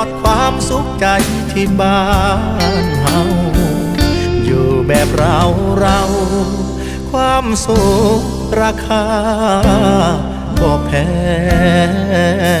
ด สุขใจที่บ้านเฮาอยู่แบบเราเรา ความสุขราคาบ่แพง